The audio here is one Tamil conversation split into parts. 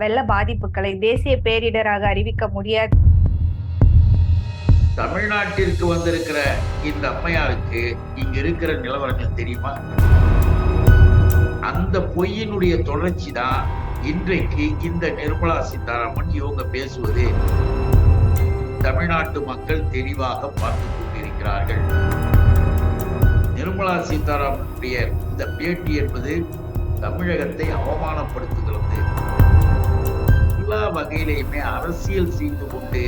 வெள்ள பாதிப்புகளை தேசிய பேரிடராக அறிவிக்க முடியாது. தமிழ்நாட்டிற்கு வந்திருக்கிற இந்த அம்மையாருக்கு இங்க இருக்கிற நிலவரங்கள் தெரியுமா? அந்த பொய்யினுடைய தொடர்ச்சி தான் இன்றைக்கு இந்த நிர்மலா சீதாராமன் இவங்க பேசுவது. தமிழ்நாட்டு மக்கள் தெளிவாக பார்த்து கொண்டிருக்கிறார்கள். நிர்மலா சீதாராமனுடைய இந்த பேட்டி என்பது தமிழகத்தை அவமானப்படுத்துகிறது. எல்லா வகையிலையுமே அரசியல் செய்து கொண்டு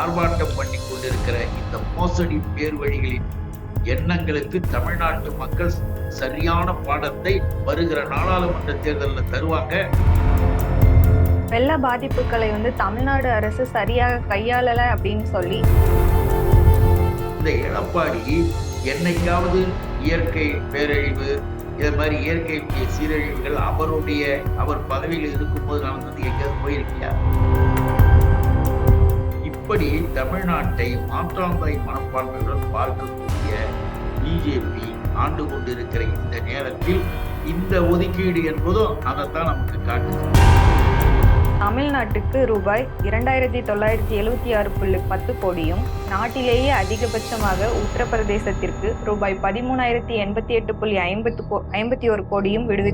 ஆர்ப்பாட்டம் பண்ணி கொண்டிருக்கிற இந்த மோசடி பேர் வழிகளின் எண்ணங்களுக்கு தமிழ்நாட்டு மக்கள் சரியான பாடத்தை வருகிற நாடாளுமன்ற தேர்தலில் தருவாங்க. வெள்ள பாதிப்புகளை வந்து தமிழ்நாடு அரசு சரியாக கையாளல அப்படின்னு சொல்லி. இந்த எடப்பாடி என்னைக்காவது இயற்கை பேரழிவு இது மாதிரி இயற்கையுடைய சீரழிவுகள் அவருடைய அவர் பதவியில் இருக்கும்போது நடந்தது எங்கேயாவது போயிருக்கியா? இப்படி தமிழ்நாட்டை மாற்றாந்தாய் மனப்பான்மையுடன் பார்க்கக்கூடிய பிஜேபி ஆண்டு கொண்டிருக்கிற இந்த நேரத்தில் இந்த ஒதுக்கீடு என்பதும் அதைத்தான் நமக்கு காட்டுகிறது. தமிழ்நாட்டுக்கு ரூபாய் இரண்டாயிரத்தி தொள்ளாயிரத்தி எழுவத்தி ஆறு புள்ளி பத்து கோடியும் நாட்டிலேயே அதிகபட்சமாக உத்தரப்பிரதேசத்திற்கு ரூபாய் பதிமூணாயிரத்தி எண்பத்தி எட்டு புள்ளி ஐம்பத்து கோ- ஐம்பத்தி ஒரு கோடியும் விடுவி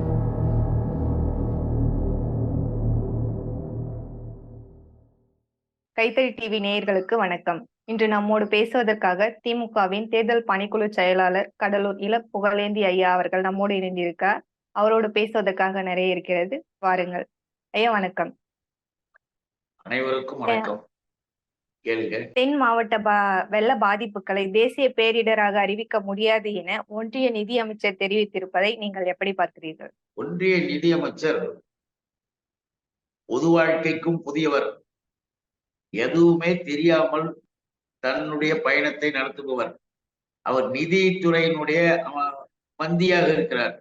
கைத்தறி டிவி நேயர்களுக்கு வணக்கம். இன்று நம்மோடு பேசுவதற்காக திமுகவின் தேர்தல் பணிக்குழு செயலாளர் கடலூர் இள புகழேந்தி ஐயா அவர்கள் நம்மோடு இணைந்திருக்கார். அவரோடு பேசுவதற்காக நிறைய இருக்கிறது. வாருங்கள். ஐயா வணக்கம். அனைவருக்கும் வணக்கம். கேளுங்க. தென் மாவட்ட பா வெள்ள பாதிப்புகளை தேசிய பேரிடராக அறிவிக்க முடியாது என ஒன்றிய நிதி அமைச்சர் தெரிவித்திருப்பதை நீங்கள் எப்படி பார்க்கிறீர்கள்? ஒன்றிய நிதியமைச்சர் பொது வாழ்க்கைக்கும் புதியவர். எதுவுமே தெரியாமல் தன்னுடைய பயணத்தை நடத்துபவர். அவர் நிதித்துறையினுடைய அஹ், மந்தியாக இருக்கிறார்.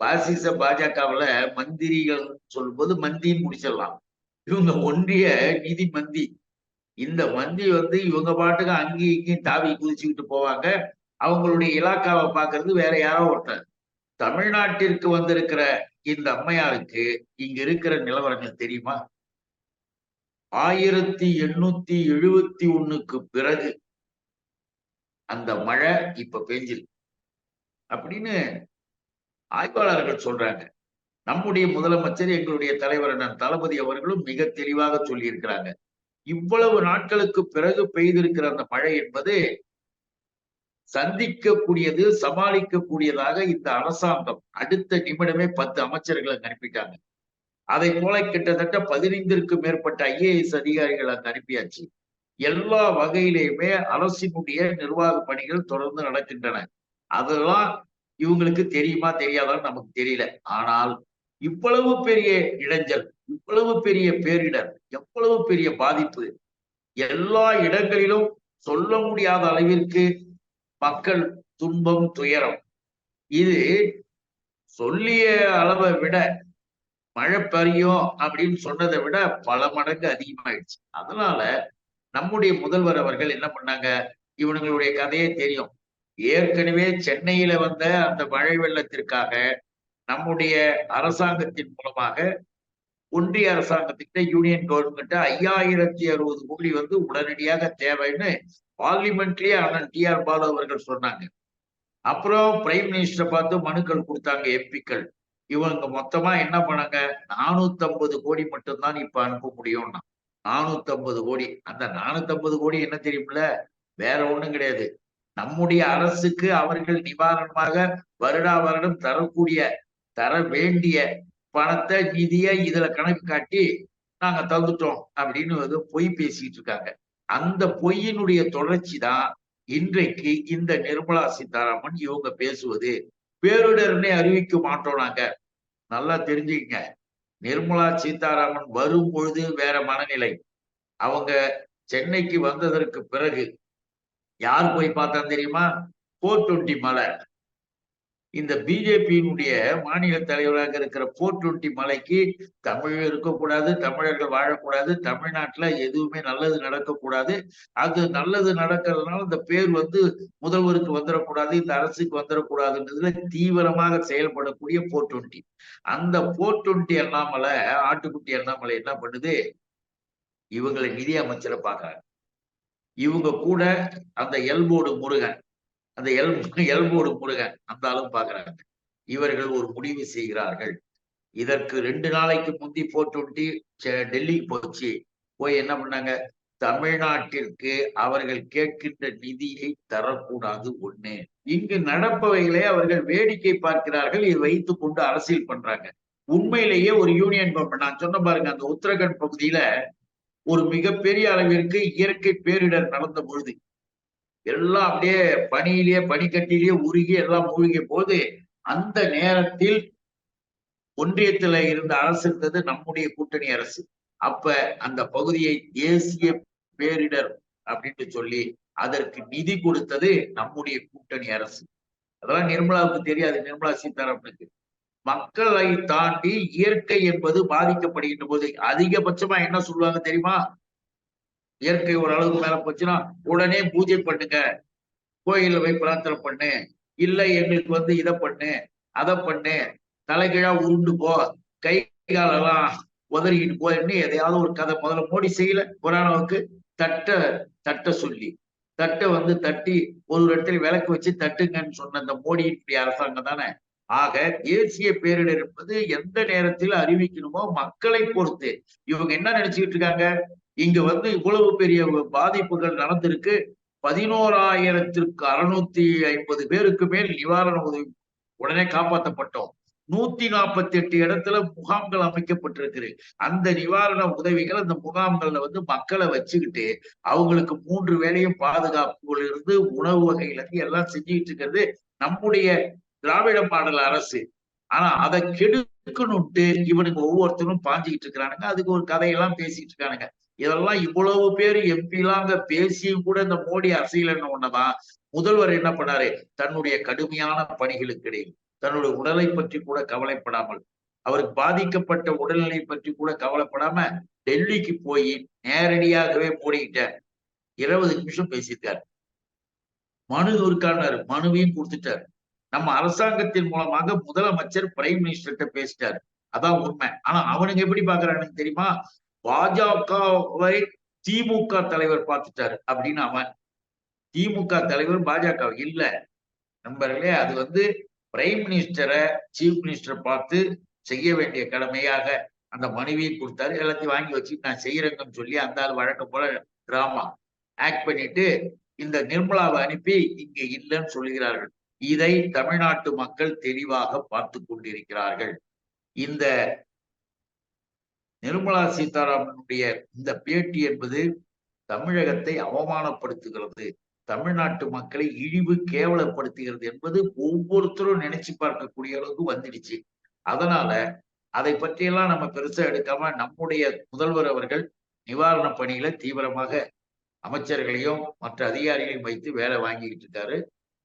பாசிச பாஜகவுல மந்திரிகள் சொல்லும்போது மந்தின்னு முடிச்சிடலாம். இவங்க ஒன்றிய நிதி மந்தி. இந்த மந்தி வந்து இவங்க பாட்டுக்கு அங்கேயும் இங்கேயும் தாவி குதிச்சுக்கிட்டு போவாங்க. அவங்களுடைய இலாக்காவை பாக்குறது வேற யாரோ ஒருத்தர். தமிழ்நாட்டிற்கு வந்திருக்கிற இந்த அம்மையாருக்கு இங்க இருக்கிற நிலவரங்கள் தெரியுமா? ஆயிரத்தி எண்ணூத்தி எழுபத்தி ஒண்ணுக்கு பிறகு அந்த மழை இப்ப பெஞ்சிருக்கு. அப்படின்னு ஆய்வாளர்கள் சொல்றாங்க. நம்முடைய முதலமைச்சர் எங்களுடைய தலைவர் அண்ணன் தளபதி அவர்களும் மிக தெளிவாக சொல்லியிருக்கிறாங்க. இவ்வளவு நாட்களுக்கு பிறகு பெய்திருக்கிற அந்த மழை என்பது சந்திக்கக்கூடியது சமாளிக்கக்கூடியதாக இந்த அரசாங்கம் அடுத்த நிமிடமே பத்து அமைச்சர்களை அனுப்பிட்டாங்க. அதை போல கிட்டத்தட்ட பதினைந்திற்கு மேற்பட்ட ஐஏஎஸ் அதிகாரிகள் அங்கு அனுப்பியாச்சு. எல்லா வகையிலையுமே அரசினுடைய நிர்வாக பணிகள் தொடர்ந்து நடக்கின்றன. அதெல்லாம் இவங்களுக்கு தெரியுமா தெரியாதான்னு நமக்கு தெரியல. ஆனால் இவ்வளவு பெரிய இடைஞ்சல் இவ்வளவு பெரிய பேரிடர் எவ்வளவு பெரிய பாதிப்பு எல்லா இடங்களிலும் சொல்ல முடியாத அளவிற்கு மக்கள் துன்பம் துயரம். இது சொல்லிய அளவை விட மழை பெய்யும் அப்படின்னு சொன்னதை விட பல மடங்கு அதிகமாயிடுச்சு. அதனால நம்முடைய முதல்வர் அவர்கள் என்ன பண்ணாங்க? இவனுங்களுடைய கதையே தெரியும். ஏற்கனவே சென்னையில வந்த அந்த மழை வெள்ளத்திற்காக நம்முடைய அரசாங்கத்தின் மூலமாக ஒன்றிய அரசாங்கத்திட்ட யூனியன் கவர்மெண்ட் ஐயாயிரத்தி அறுபது கோடி வந்து உடனடியாக தேவைன்னு பார்லிமெண்ட்லயே அண்ணன் டி ஆர் பாலு அவர்கள் சொன்னாங்க. அப்புறம் பிரைம் மினிஸ்டரை பார்த்து மனுக்கள் கொடுத்தாங்க எம்பிக்கள் இவங்க மொத்தமா என்ன பண்ணாங்க? நானூத்தி ஐம்பது கோடி மட்டும்தான் இப்ப அனுப்ப முடியும்னா. நானூத்தி ஐம்பது கோடி. அந்த நானூத்தி ஐம்பது கோடி என்ன தெரியுமில்ல? வேற ஒண்ணும் கிடையாது. நம்முடைய அரசுக்கு அவர்கள் நிவாரணமாக வருடா வருடம் தரக்கூடிய தர வேண்டிய பணத்தை நிதியை இதுல கணக்கு காட்டி நாங்க தந்துட்டோம் அப்படின்னு வந்து பொய் பேசிட்டு இருக்காங்க. அந்த பொய்யினுடைய தொடர்ச்சி தான் இன்றைக்கு இந்த நிர்மலா சீதாராமன் இவங்க பேசுவது. பேரிடர்னே அறிவிக்க மாட்டோம் நாங்க. நல்லா தெரிஞ்சுக்கங்க. நிர்மலா சீதாராமன் வரும் பொழுது வேற மனநிலை. அவங்க சென்னைக்கு வந்ததற்கு பிறகு யார் போய் பார்த்தா தெரியுமா? போர் டுவெண்ட்டி மலை. இந்த பிஜேபியினுடைய மாநில தலைவராக இருக்கிற போர் டுவெண்ட்டி மலைக்கு தமிழ் இருக்கக்கூடாது தமிழர்கள் வாழக்கூடாது தமிழ்நாட்டுல எதுவுமே நல்லது நடக்கக்கூடாது. அது நல்லது நடக்கிறதுனால இந்த பேர் வந்து முதல்வருக்கு வந்துடக்கூடாது இந்த அரசுக்கு வந்துடக்கூடாதுன்றதுல தீவிரமாக செயல்படக்கூடிய போர் டுவெண்ட்டி அந்த போர் டுவெண்ட்டி அண்ணாமலை ஆட்டுக்குட்டி அண்ணாமலை என்ன பண்ணுது? இவங்களை நிதி அமைச்சரை பார்க்கறாங்க. இவங்க கூட அந்த எல்போடு முருகன் அந்த எல் எல்போடு முருகன் அந்த ஆளும் பாக்குறாங்க இவர்கள் ஒரு முடிவு செய்கிறார்கள். இதற்கு ரெண்டு நாளைக்கு முந்தி போட்டு டெல்லிக்கு போச்சு. போய் என்ன பண்ணாங்க? தமிழ்நாட்டிற்கு அவர்கள் கேட்கின்ற நிதியை தரக்கூடாது ஒண்ணு. இங்கு நடப்பவைகளை அவர்கள் வேடிக்கை பார்க்கிறார்கள். இதை வைத்து கொண்டு அரசியல் பண்றாங்க. உண்மையிலேயே ஒரு யூனியன் கவர்மெண்ட் நான் சொன்ன பாருங்க அந்த உத்தரகண்ட் பகுதியில ஒரு மிகப்பெரிய அளவிற்கு இயற்கை பேரிடர் நடந்த பொழுது. எல்லாம் அப்படியே பனியிலேயே பனிக்கட்டிலேயே உருகி எல்லாம் மூழ்கிய போது அந்த நேரத்தில் ஒன்றியத்துல இருந்த அரசு இருந்தது நம்முடைய கூட்டணி அரசு. அப்ப அந்த பகுதியை தேசிய பேரிடர் அப்படின்னு சொல்லி அதற்கு நிதி கொடுத்தது நம்முடைய கூட்டணி அரசு. அதெல்லாம் நிர்மலாவுக்கு தெரியாது நிர்மலா சீதாராமனுக்கு. மக்களை தாண்டி இயற்கை என்பது பாதிக்கப்படுகின்ற போது அதிகபட்சமா என்ன சொல்லுவாங்க தெரியுமா? இயற்கை ஒரு அளவுக்கு மேல போச்சுன்னா உடனே பூஜை பண்ணுங்க. கோயில்ல போய் பிரார்த்தனை பண்ணு. இல்லை எங்களுக்கு வந்து இதை பண்ணு அதை பண்ணு. தலைகீழா உருண்டு போ. கை காலெல்லாம் உதறிக்கிட்டு போயின்னு எதையாவது ஒரு கதை முதல்ல மோடி செய்யல. புராணவுக்கு தட்ட தட்ட சொல்லி. தட்டை வந்து தட்டி ஒரு இடத்துல விளக்கு வச்சு தட்டுங்கன்னு சொன்ன அந்த மோடியினுடைய அரசாங்கம் தானே. ஆக தேசிய பேரிடர் என்பது எந்த நேரத்தில் அறிவிக்கணுமோ மக்களை பொறுத்து. இவங்க என்ன நினைச்சுக்கிட்டு இருக்காங்க? இங்க வந்து இவ்வளவு பெரிய பாதிப்புகள் நடந்திருக்கு. பதினோராயிரத்திற்கு அறுநூத்தி ஐம்பது பேருக்கு மேல் நிவாரண உதவி உடனே காப்பாற்றப்பட்டோம் நூத்தி நாற்பத்தி எட்டு இடத்துல முகாம்கள் அமைக்கப்பட்டிருக்கு அந்த நிவாரண உதவிகள் அந்த முகாம்கள்ல வந்து மக்களை வச்சுக்கிட்டு அவங்களுக்கு மூன்று வேலையும் பாதுகாப்புல இருந்து உணவு வகையில இருந்து எல்லாம் செஞ்சுக்கிட்டு இருக்கிறது நம்முடைய திராவிட மாடல் அரசு. ஆனா அதை கெடுக்கணும்ட்டு இவனுங்க ஒவ்வொருத்தரும் பாஞ்சுக்கிட்டு இருக்கிறானுங்க. அதுக்கு ஒரு கதையெல்லாம் பேசிட்டு இருக்கானுங்க. இதெல்லாம் இவ்வளவு பேர் எம்பிலாங்க பேசியும் கூட இந்த மோடி அரசியல் ஒண்ணுதான் முதல்வர் என்ன பண்ணாரு? தன்னுடைய கடுமையான பணிகளுக்கு இடையில் தன்னுடைய உடலை பற்றி கூட கவலைப்படாமல் அவருக்கு பாதிக்கப்பட்ட உடல்நிலை பற்றி கூட கவலைப்படாம டெல்லிக்கு போய் நேரடியாகவே மோடிக்கிட்ட இருபது நிமிஷம் பேசியிருக்காரு. மனு இருக்காரு மனுவையும் கொடுத்துட்டாரு. நம்ம அரசாங்கத்தின் மூலமாக முதலமைச்சர் பிரைம் மினிஸ்டர்கிட்ட பேசிட்டாரு. அதான் உண்மை. ஆனா அவனுங்க எப்படி பாக்குறானுங்க தெரியுமா? பாஜகவை திமுக தலைவர் பார்த்துட்டாரு அப்படின்னு அவன். திமுக தலைவர் பாஜக இல்ல. நண்பர்களே அது வந்து பிரைம் மினிஸ்டரை சீஃப் மினிஸ்டர் பார்த்து செய்ய வேண்டிய கடமையாக அந்த மனைவியை கொடுத்தாரு. எல்லாத்தையும் வாங்கி வச்சு நான் செய்யறேங்கன்னு சொல்லி அந்த ஆள் வழக்கம் போல டிராமா ஆக்ட் பண்ணிட்டு இந்த நிர்மலாவை அனுப்பி இங்க இல்லைன்னு சொல்லுகிறார்கள். இதை தமிழ்நாட்டு மக்கள் தெளிவாக பார்த்து கொண்டிருக்கிறார்கள். இந்த நிர்மலா சீதாராமனுடைய இந்த பேட்டி என்பது தமிழகத்தை அவமானப்படுத்துகிறது. தமிழ்நாட்டு மக்களை இழிவு கேவலப்படுத்துகிறது என்பது ஒவ்வொருத்தரும் நினைச்சு பார்க்கக்கூடிய அளவுக்கு வந்துடுச்சு. அதனால அதை பற்றியெல்லாம் நம்ம பெருசா எடுக்காம நம்முடைய முதல்வர் அவர்கள் நிவாரண பணியில தீவிரமாக அமைச்சர்களையும் மற்ற அதிகாரிகளையும் வைத்து வேலை வாங்கிக்கிட்டு இருக்காரு.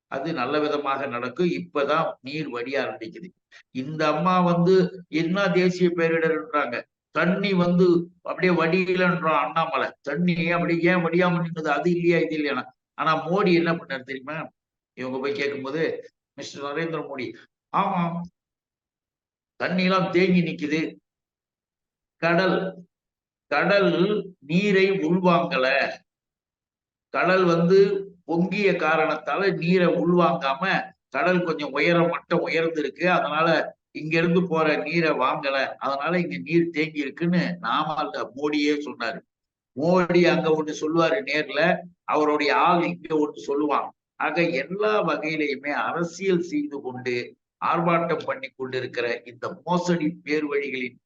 அது நல்ல விதமாக நடக்கும். இப்பதான் நீர் வடிய ஆரம்பிக்குது. இந்த அம்மா வந்து என்ன தேசிய பேரிடர்ன்றாங்க? தண்ணி வந்து அப்படியே வடியலன்றான் அண்ணாமலை. தண்ணி அப்படியே ஏன் வடியாம நின்றது? அது இல்லையா இது இல்லையா ஆனா மோடி என்ன பண்ணாரு தெரியுமா? இவங்க போய் கேட்கும்போது மிஸ்டர் நரேந்திர மோடி ஆமா தண்ணி எல்லாம் தேங்கி நிக்குது. கடல் கடல் நீரை உள்வாங்கல. கடல் வந்து பொங்கிய காரணத்தால நீரை உள்வாங்காம கடல் கொஞ்சம் உயரம் மட்டும் உயர்ந்திருக்கு. அதனால இங்க இருந்து போற நீரை வாங்கல. அதனால இங்க நீர் தேங்கி இருக்குன்னு நாம அல்ல மோடியே சொன்னாரு. மோடி அங்க ஒண்ணு சொல்லுவாரு நேர்ல அவருடைய ஆள் இங்க ஒண்ணு சொல்லுவான். ஆக எல்லா வகையிலையுமே அரசியல் செய்து கொண்டு ஆர்ப்பாட்டம் பண்ணி கொண்டிருக்கிற இந்த மோசடி பேர் வழிகளின்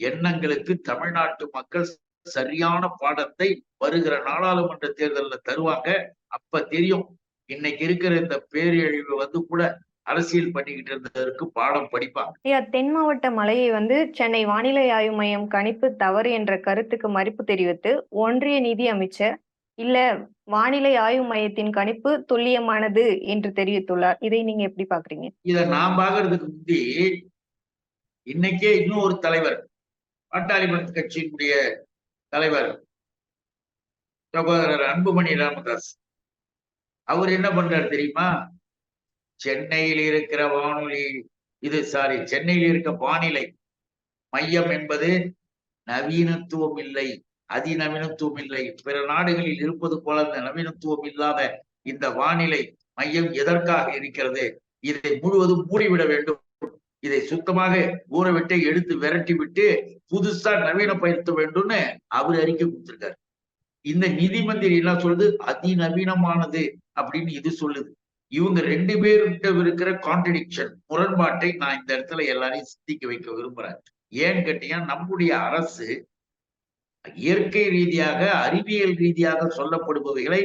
எண்ணங்களுக்கு தமிழ்நாட்டு மக்கள் சரியான பாடத்தை வருகிற நாடாளுமன்ற தேர்தலில் தருவாங்க. அப்ப தெரியும். இன்னைக்கு இருக்கிற இந்த பேரழிவு வந்து கூட அரசியல் பண்ணிக்கிட்டு இருந்ததற்கு பாடம் படிப்பாங்க ஐயா தென் மாவட்ட மழையை வந்து சென்னை வானிலை ஆய்வு மையம் கணிப்பு தவறு என்ற கருத்துக்கு மறுப்பு தெரிவித்து ஒன்றிய நிதி அமைச்சர் இல்ல வானிலை ஆய்வு மையத்தின் கணிப்பு துல்லியமானது என்று தெரிவித்துள்ளார். இதை நீங்க எப்படி பார்க்குறீங்க? இத நான் பார்க்கறதுக்கு முந்தி இன்னைக்கே இன்னும் ஒரு தலைவர் பாட்டாளி மக்கள் கட்சியினுடைய தலைவர் சகோதரர் அன்புமணி ராமதாஸ் அவர் என்ன பண்றாரு தெரியுமா சென்னையில் இருக்கிற வானொலி இது சாரி சென்னையில் இருக்க வானிலை. மையம் என்பது நவீனத்துவம் இல்லை அதிநவீனத்துவம் இல்லை. பிற நாடுகளில் இருப்பது போல அந்த நவீனத்துவம் இல்லாத இந்த வானிலை மையம் எதற்காக இருக்கிறது? இதை முழுவதும் மூடிவிட வேண்டும். இதை சுத்தமாக ஊற விட்டு எடுத்து விரட்டி விட்டு புதுசா நவீனப்படுத்த வேண்டும்னு அவர் அறிக்கை கொடுத்திருக்காரு. இந்த நிதி மந்திரி என்ன சொல்லுது? அதிநவீனமானது அப்படின்னு இது சொல்லுது. இவங்க ரெண்டு பேருக்கிட்ட இருக்கிற கான்ட்ரடிக்ஷன் முரண்பாட்டை நான் இந்த இடத்துல எல்லாரையும் சிந்திக்க வைக்க விரும்புறேன். ஏன்னு கேட்டீங்கன்னா நம்முடைய அரசு இயற்கை ரீதியாக அறிவியல் ரீதியாக சொல்லப்படுபவைகளை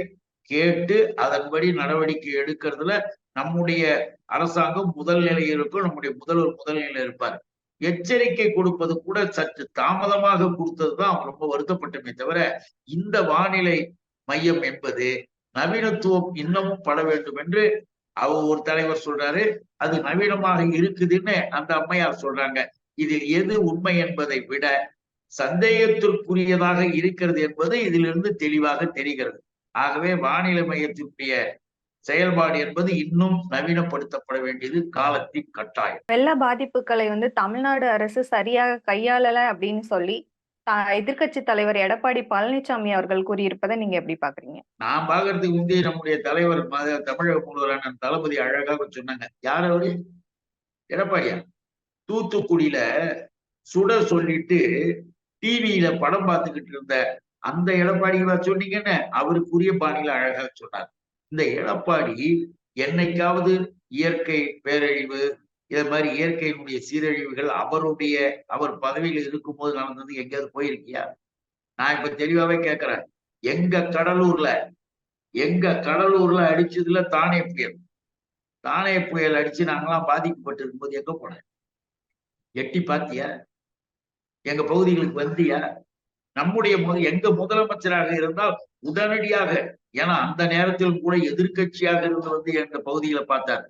கேட்டு அதன்படி நடவடிக்கை எடுக்கிறதுல நம்முடைய அரசாங்கம் முதல் நிலையில் இருக்கும் நம்முடைய முதல்வர் முதல் நிலையில் இருப்பார். எச்சரிக்கை கொடுப்பது கூட சற்று தாமதமாக கொடுத்ததுதான் ரொம்ப வருத்தப்பட்டமே தவிர இந்த வானிலை மையம் என்பது நவீனத்துவம் இன்னமும் பட வேண்டும் என்று அவர் ஒரு தலைவர் சொல்றாரு. அது நவீனமாக இருக்குதுன்னு அந்த அம்மையார் சொல்றாங்க. இதில் எது உண்மை என்பதை விட சந்தேகத்திற்குரியதாக இருக்கிறது என்பது இதிலிருந்து தெளிவாக தெரிகிறது. ஆகவே வானிலை மையத்தினுடைய செயல்பாடு என்பது இன்னும் நவீனப்படுத்தப்பட வேண்டியது காலத்தின் கட்டாயம். வெள்ள பாதிப்புகளை வந்து தமிழ்நாடு அரசு சரியாக கையாளல அப்படின்னு சொல்லி எதிர்கட்சி தலைவர் எடப்பாடி பழனிசாமி அவர்கள் கூறியிருப்பதை நீங்க எப்படி பாக்குறீங்க? நான் பாக்குறதுக்கு வந்து நம்முடைய தலைவர் தமிழக முதல்வரான தளபதி அழகாக சொன்னாங்க. யார் அவரு? எடப்பாடியா. தூத்துக்குடியில சுட சொல்லிட்டு டிவியில படம் பார்த்துக்கிட்டு இருந்த அந்த எடப்பாடிகளா சொன்னீங்கன்னு அவருக்குரிய பாணியில அழகாக சொன்னார். இந்த எடப்பாடி என்னைக்காவது இயற்கை பேரழிவு இதை மாதிரி இயற்கையினுடைய சீரழிவுகள் அவருடைய அவர் பதவியில் இருக்கும்போது நடந்தது எங்கேயாவது போயிருக்கியா? நான் இப்ப தெளிவாவே கேட்கிறேன். எங்க கடலூர்ல எங்க கடலூர்ல அடிச்சதுல தானே புயல். தானே புயல் அடிச்சு நாங்களாம் பாதிக்கப்பட்டு இருக்கும்போது எங்க போனேன் எட்டி பாத்தியா? எங்க பகுதிகளுக்கு வந்தியா? நம்முடைய எங்க முதலமைச்சராக இருந்தால் உடனடியாக ஏன்னா அந்த நேரத்தில் கூட எதிர்கட்சியாக இருந்து வந்து எங்க பகுதிகளை பார்த்தாரு.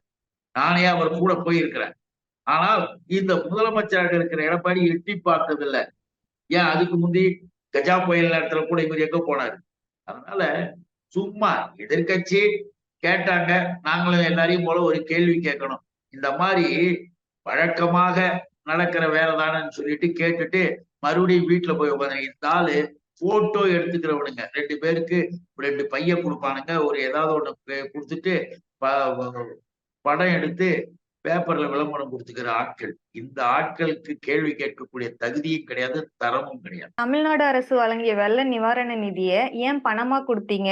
நானே அவர் கூட போயிருக்கிறேன். ஆனால் இந்த முதலமைச்சராக இருக்கிற எடப்பாடி எட்டி பார்த்ததில்ல. ஏன் அதுக்கு முந்தி கஜா புயல் நேரத்துல கூட இவர் எங்க போனாரு? அதனால சும்மா எதிர்கட்சி கேட்டாங்க. நாங்களும் எல்லாரையும் போல ஒரு கேள்வி கேட்கணும். இந்த மாதிரி வழக்கமாக நடக்கிற வேலை தானேன்னு சொல்லிட்டு கேட்டுட்டு மறுபடியும் வீட்டுல போய் உட்காந்து இந்த ஆளு போட்டோ எடுத்துக்கிறவனுங்க. ரெண்டு பேருக்கு ரெண்டு பையன் கொடுப்பானுங்க. ஒரு ஏதாவது ஒண்ணு கொடுத்துட்டு படம் எடுத்து பேப்பர்ல விளம்பரம் கொடுத்துக்கிற ஆட்கள். இந்த ஆட்களுக்கு கேள்வி கேட்கக்கூடிய தகுதியும் கிடையாது தரமும் கிடையாது. தமிழ்நாடு அரசு வழங்கிய வெள்ள நிவாரண நிதியை ஏன் பணமா கொடுத்தீங்க?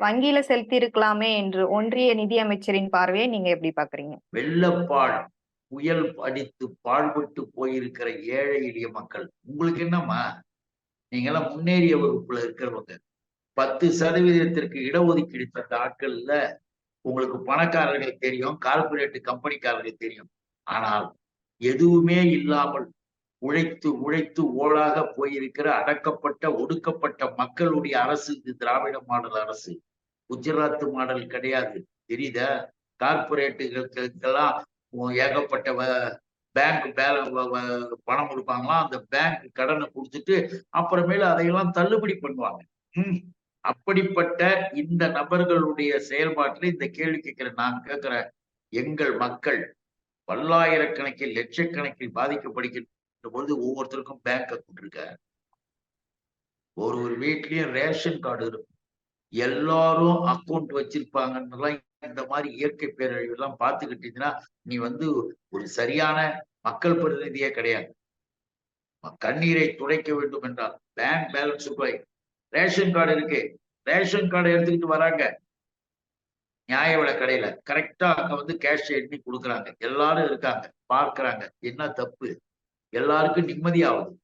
வங்கியில செலுத்தி இருக்கலாமே என்று ஒன்றிய நிதி அமைச்சரின் பார்வையை நீங்க எப்படி பாக்குறீங்க வெள்ளப்பாடு புயல் அடித்து பாழ்பட்டு போயிருக்கிற ஏழை எளிய மக்கள் உங்களுக்கு என்னம்மா? நீங்க எல்லாம் முன்னேறிய வகுப்புல இருக்கிறவங்க. பத்து சதவீதத்திற்கு இடஒதுக்கீடு தந்த ஆட்கள்ல உங்களுக்கு பணக்காரர்கள் தெரியும் கார்பரேட் கம்பெனிக்காரர்கள் தெரியும். ஆனால் எதுவுமே இல்லாமல் உழைத்து உழைத்து ஓடாக போயிருக்கிற அடக்கப்பட்ட ஒடுக்கப்பட்ட மக்களுடைய அரசு இது திராவிட மாடல் அரசு. குஜராத் மாடல் கிடையாது. தெரியுதா? கார்பரேட்டுகளுக்கெல்லாம் ஏகப்பட்ட பேங்க் பேல பணம் கொடுப்பாங்களாம். அந்த பேங்க் கடனை கொடுத்துட்டு அப்புறமேல அதையெல்லாம் தள்ளுபடி பண்ணுவாங்க. அப்படிப்பட்ட இந்த நபர்களுடைய செயல்பாட்டில் இந்த கேள்வி கேட்கிற நான் கேட்கிற எங்கள் மக்கள் பல்லாயிரக்கணக்கில் லட்சக்கணக்கில் பாதிக்கப்படுகின்ற போது ஒவ்வொருத்தருக்கும் பேங்க் அக்கௌண்ட் இருக்க? ஒரு ஒரு வீட்லயும் ரேஷன் கார்டு இருக்கும். எல்லாரும் அக்கௌண்ட் வச்சிருப்பாங்கன்னு இந்த மாதிரி இயற்கை பேரழிவு எல்லாம் பார்த்துக்கிட்டீங்கன்னா நீ வந்து ஒரு சரியான மக்கள் பிரதிநிதியே கிடையாது. கண்ணீரை துடைக்க வேண்டும் என்றால் பேங்க் பேலன்ஸ் ரூபாய் ரேஷன் கார்டு இருக்கு. ரேஷன் கார்டு எடுத்துக்கிட்டு வராங்க. நியாய விலை கடையில. கரெக்டா அங்க வந்து கேஷ் எண்ணி கொடுக்குறாங்க. எல்லாரும் இருக்காங்க. பார்க்கறாங்க. என்ன தப்பு? எல்லாருக்கும் நிம்மதியாகுது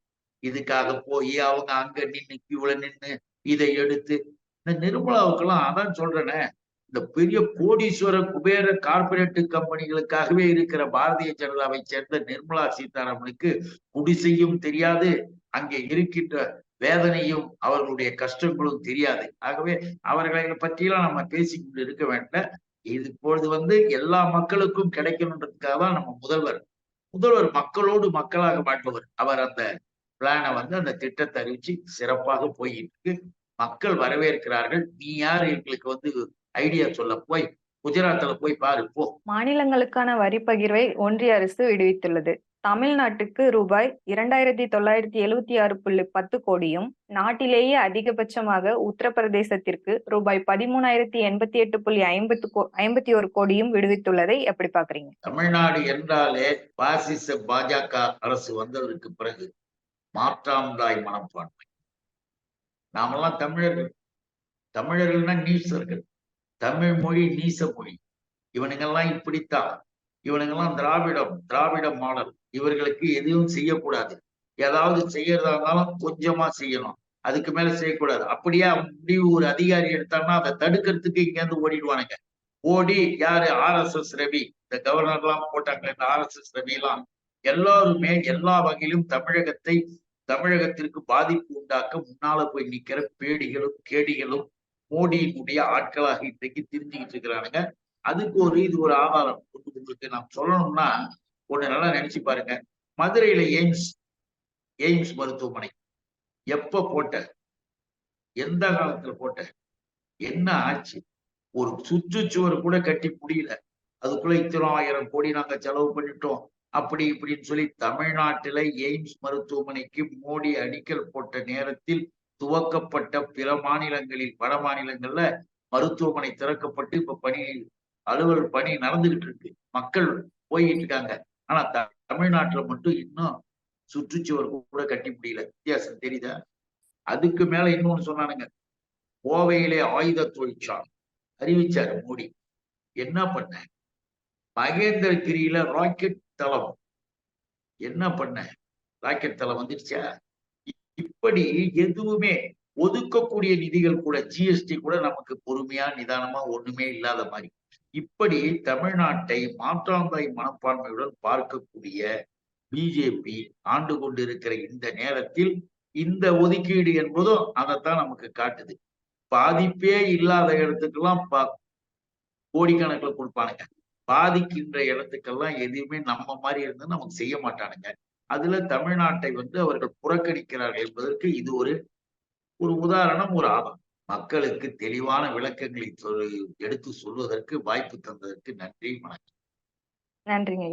இதுக்காக போய் அவங்க அங்க நின்று கியூல நின்று இதை எடுத்து. இந்த நிர்மலாவுக்கெல்லாம் அதான் சொல்றேனே. இந்த பெரிய கோடீஸ்வர குபேர கார்பரேட் கம்பெனிகளுக்காகவே இருக்கிற பாரதிய ஜனதாவை சேர்ந்த நிர்மலா சீதாராமனுக்கு குடிசையும் தெரியாது. அங்கே இருக்கின்ற வேதனையும் அவர்களுடைய கஷ்டங்களும் தெரியாது. ஆகவே அவர்களை பற்றியெல்லாம் நம்ம பேசிக்கொண்டு இருக்க வேண்டாம் இது இப்பொழுது வந்து எல்லா மக்களுக்கும் கிடைக்கணுன்றதுக்காக தான் நம்ம முதல்வர் முதல்வர் மக்களோடு மக்களாக வாழ்பவர் அவர் அந்த பிளானை வந்து அந்த திட்டத்தை அறிவிச்சு சிறப்பாக போயிட்டு மக்கள் வரவேற்கிறார்கள். நீ யார் எங்களுக்கு வந்து ஐடியா சொல்ல போய் குஜராத்ல போய் பாரு போ. மாநிலங்களுக்கான வரி பகிர்வை ஒன்றிய அரசு விடுவித்துள்ளது. தமிழ்நாட்டுக்கு ரூபாய் இரண்டாயிரத்தி தொள்ளாயிரத்தி எழுவத்தி ஆறு புள்ளி பத்து கோடியும் நாட்டிலேயே அதிகபட்சமாக உத்தரப்பிரதேசத்திற்கு ரூபாய் பதிமூணாயிரத்தி எண்பத்தி எட்டு புள்ளி ஐம்பத்து ஐம்பத்தி ஒரு கோடியும் விடுவித்துள்ளதை எப்படி பாக்குறீங்க தமிழ்நாடு என்றாலே பாசிச பாஜக அரசு வந்ததற்கு பிறகு மாற்றாந்தாய் மனப்பான்மை. நாமெல்லாம் தமிழர்கள். தமிழர்கள்னா நீசர்கள் தமிழ் மொழி நீச மொழி. இவனுங்கெல்லாம் இப்படித்தான். இவனுங்கெல்லாம் திராவிடம் திராவிட மாடல். இவர்களுக்கு எதுவும் செய்யக்கூடாது. ஏதாவது செய்யறதா இருந்தாலும் கொஞ்சமா செய்யணும். அதுக்கு மேல செய்யக்கூடாது. அப்படியே முடிவு ஒரு அதிகாரி எடுத்தான்னா அதை தடுக்கிறதுக்கு இங்க இருந்து ஓடிடுவானுங்க. ஓடி யாரு? R S S Ravi. இந்த கவர்னர் எல்லாம் போட்டாங்க. இந்த ஆர் எஸ் எஸ் ரவி எல்லாம் எல்லாருமே எல்லா வகையிலும் தமிழகத்தை தமிழகத்திற்கு பாதிப்பு உண்டாக்க முன்னால போய் நிக்கிற பேடிகளும் கேடிகளும் மோடியினுடைய ஆட்களாக இன்றைக்கு திரிஞ்சுக்கிட்டு இருக்கிறானுங்க. அதுக்கு ஒரு இது ஒரு ஆதாரம் உங்களுக்கு நாம் சொல்லணும்னா ஒண்ணு நல்லா நினைச்சு பாருங்க. மதுரையில எய்ம்ஸ் எய்ம்ஸ் மருத்துவமனை. எப்ப போட்ட? எந்த காலத்துல போட்ட? என்ன ஆச்சு? ஒரு சுற்றுச்சுவர் கூட கட்டி முடியல. அதுக்குள்ள இத்தனை ஆயிரம் கோடி நாங்க செலவு பண்ணிட்டோம். அப்படி இப்படின்னு சொல்லி தமிழ்நாட்டில எய்ம்ஸ் மருத்துவமனைக்கு மோடி அடிக்கல் போட்ட நேரத்தில் துவக்கப்பட்ட பிற மாநிலங்களில் வட மாநிலங்கள்ல மருத்துவமனை திறக்கப்பட்டு இப்ப பணி அலுவல் பணி நடந்துகிட்டு இருக்கு. மக்கள் போயிட்டு இருக்காங்க. ஆனா த- தமிழ்நாட்டுல மட்டும் இன்னும் சுற்றுச்சுவர் கூட கட்டி முடியல. வித்தியாசம் தெரியுதா? அதுக்கு மேல இன்னொன்னு சொன்னானுங்க. கோவையிலே ஆயுத தொழிற்சாலை. அறிவிச்சாரு மோடி. என்ன பண்ண? மகேந்திரகிரியில ராக்கெட் தளம். என்ன பண்ண? ராக்கெட் தளம் வந்துடுச்சா இப்படி எதுவுமே ஒதுக்கக்கூடிய நிதிகள் கூட ஜிஎஸ்டி கூட நமக்கு பொறுமையா நிதானமா ஒண்ணுமே இல்லாத மாதிரி. இப்படி தமிழ்நாட்டை மாற்றாந்தாய் மனப்பான்மையுடன் பார்க்கக்கூடிய பிஜேபி ஆண்டு கொண்டிருக்கிற இந்த நேரத்தில் இந்த ஒதுக்கீடு என்பதும் அதைத்தான் நமக்கு காட்டுது. பாதிப்பே இல்லாத இடத்துக்கெல்லாம் பா- கோடிக்கணக்குல கொடுப்பானுங்க. பாதிக்கின்ற இடத்துக்கெல்லாம் எதுவுமே நம்ம மாதிரி இருந்து நமக்கு செய்ய மாட்டானுங்க. அதுல தமிழ்நாட்டை வந்து அவர்கள் புறக்கணிக்கிறார்கள் என்பதற்கு இது ஒரு ஒரு உதாரணம் ஒரு ஆபம். மக்களுக்கு தெளிவான விளக்கங்களை எடுத்து சொல்வதற்கு வாய்ப்பு தந்ததற்கு நன்றி வணக்கம். நன்றிங்க